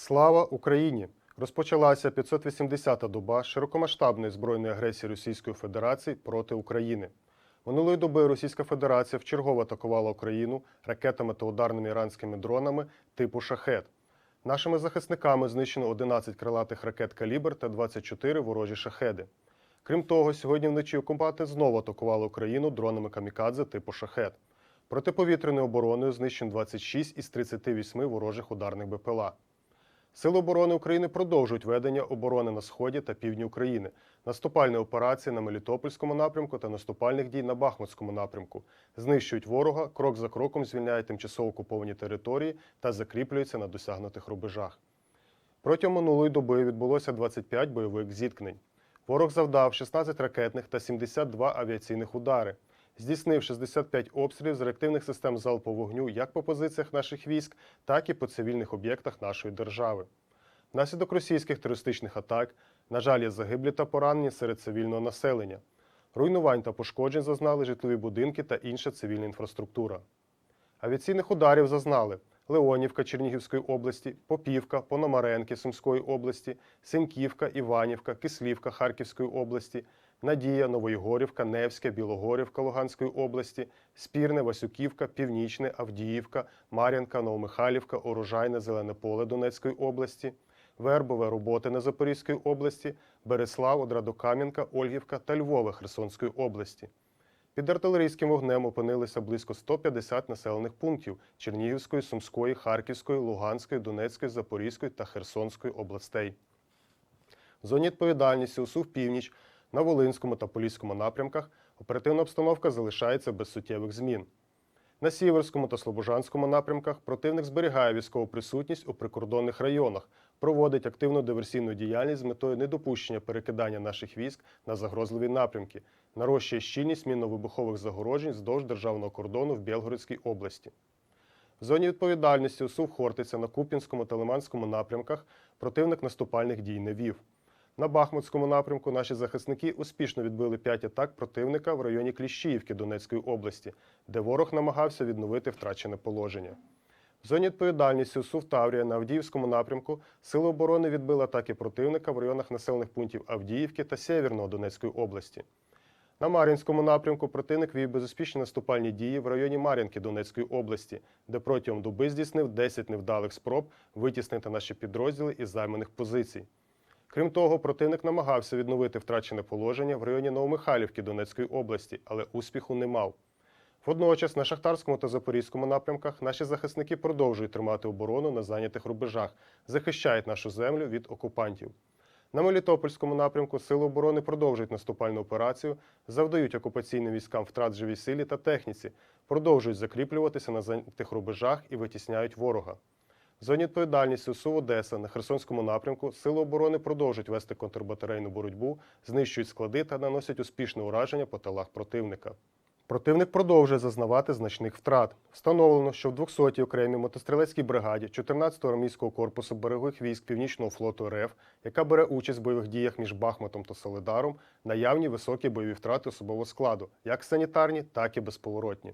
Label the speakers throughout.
Speaker 1: Слава Україні! Розпочалася 580-та доба широкомасштабної збройної агресії Російської Федерації проти України. Минулої доби Російська Федерація вчергово атакувала Україну ракетами та ударними іранськими дронами типу шахет. Нашими захисниками знищено 11 крилатих ракет калібр та 24 ворожі шахеди. Крім того, сьогодні вночі окупанти знову атакували Україну дронами камікадзе типу шахет. Протиповітряною обороною знищено 26 із 38 ворожих ударних БПЛА. Сили оборони України продовжують ведення оборони на сході та півдні України, наступальні операції на Мелітопольському напрямку та наступальних дій на Бахмутському напрямку, знищують ворога, крок за кроком звільняють тимчасово окуповані території та закріплюються на досягнутих рубежах. Протягом минулої доби відбулося 25 бойових зіткнень. Ворог завдав 16 ракетних та 72 авіаційних удари, здійснив 65 обстрілів з реактивних систем залпового вогню як по позиціях наших військ, так і по цивільних об'єктах нашої держави. Внаслідок російських терористичних атак, на жаль, є загиблі та поранені серед цивільного населення. Руйнувань та пошкоджень зазнали житлові будинки та інша цивільна інфраструктура. Авіаційних ударів зазнали Леонівка Чернігівської області, Попівка, Пономаренки Сумської області, Синьківка, Іванівка, Кислівка Харківської області, Надія, Новоєгорівка, Невська, Білогорівка Луганської області, Спірне, Васюківка, Північне, Авдіївка, Мар'янка, Новомихайлівка, Урожайне, Зелене Поле Донецької області, Вербове, Роботине Запорізької області, Береслав, Одрадокам'янка, Ольгівка та Львове Херсонської області. Під артилерійським вогнем опинилися близько 150 населених пунктів Чернігівської, Сумської, Харківської, Луганської, Донецької, Запорізької та Херсонської областей. В зоні відповідальності УСУ північ на Волинському та Поліському напрямках оперативна обстановка залишається без суттєвих змін. На Сіверському та Слобожанському напрямках противник зберігає військову присутність у прикордонних районах, проводить активну диверсійну діяльність з метою недопущення перекидання наших військ на загрозливі напрямки, нарощує щільність мінно-вибухових загороджень вздовж державного кордону в Білгородській області. В зоні відповідальності УСУ Хортиця на Куп'янському та Лиманському напрямках противник наступальних дій не вів. На Бахмутському напрямку наші захисники успішно відбили п'ять атак противника в районі Кліщіївки Донецької області, де ворог намагався відновити втрачене положення. В зоні відповідальності УСУ в Таврія на Авдіївському напрямку Сили оборони відбили атаки противника в районах населених пунктів Авдіївки та Сєвєрного Донецької області. На Мар'їнському напрямку противник вів безуспішні наступальні дії в районі Мар'їнки Донецької області, де протягом доби здійснив 10 невдалих спроб витіснити наші підрозділи із займаних позицій. Крім того, противник намагався відновити втрачене положення в районі Новомихайлівки Донецької області, але успіху не мав. Водночас на Шахтарському та Запорізькому напрямках наші захисники продовжують тримати оборону на зайнятих рубежах, захищають нашу землю від окупантів. На Мелітопольському напрямку Сили оборони продовжують наступальну операцію, завдають окупаційним військам втрат живій силі та техніці, продовжують закріплюватися на зайнятих рубежах і витісняють ворога. В зоні відповідальності СУ Одеса на Херсонському напрямку Сили оборони продовжують вести контрбатарейну боротьбу, знищують склади та наносять успішне ураження по тилах противника. Противник продовжує зазнавати значних втрат. Встановлено, що в 200-й окремій мотострілецькій бригаді 14-го армійського корпусу берегових військ Північного флоту РФ, яка бере участь в бойових діях між Бахмутом та Солидаром, наявні високі бойові втрати особового складу, як санітарні, так і безповоротні.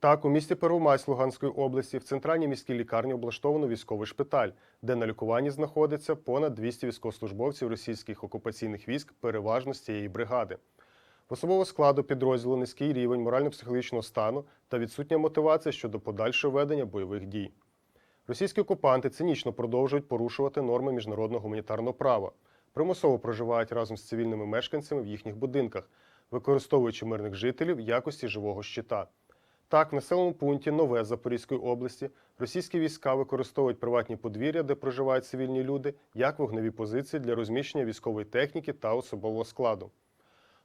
Speaker 1: Так, у місті Первомайськ Луганської області в центральній міській лікарні облаштовано військовий шпиталь, де на лікуванні знаходиться понад 200 військовослужбовців російських окупаційних військ, переважно з цієї бригади. В особового складу підрозділу низький рівень морально-психологічного стану та відсутня мотивація щодо подальшого ведення бойових дій. Російські окупанти цинічно продовжують порушувати норми міжнародного гуманітарного права, примусово проживають разом з цивільними мешканцями в їхніх будинках, використовуючи мирних жителів в якості живого щита. Так, в населеному пункті Нове Запорізької області російські війська використовують приватні подвір'я, де проживають цивільні люди, як вогневі позиції для розміщення військової техніки та особового складу.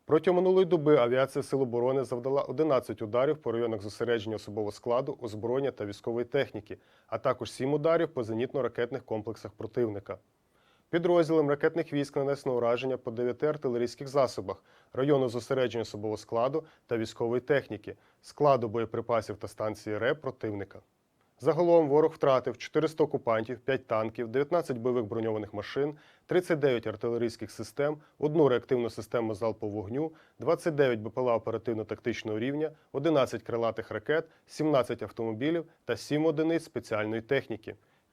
Speaker 1: Протягом минулої доби авіація Сил оборони завдала 11 ударів по районах зосередження особового складу, озброєння та військової техніки, а також 7 ударів по зенітно-ракетних комплексах противника. Підрозділам ракетних військ нанесено ураження по 9 артилерійських засобах, району зосередження особового складу та військової техніки, складу боєприпасів та станції РЕП противника. Загалом ворог втратив 400 окупантів, 5 танків, 19 бойових броньованих машин, 39 артилерійських систем, одну реактивну систему залпового вогню, 29 БПЛА оперативно-тактичного рівня, 11 крилатих ракет, 17 автомобілів та 7 одиниць спеціальної техніки.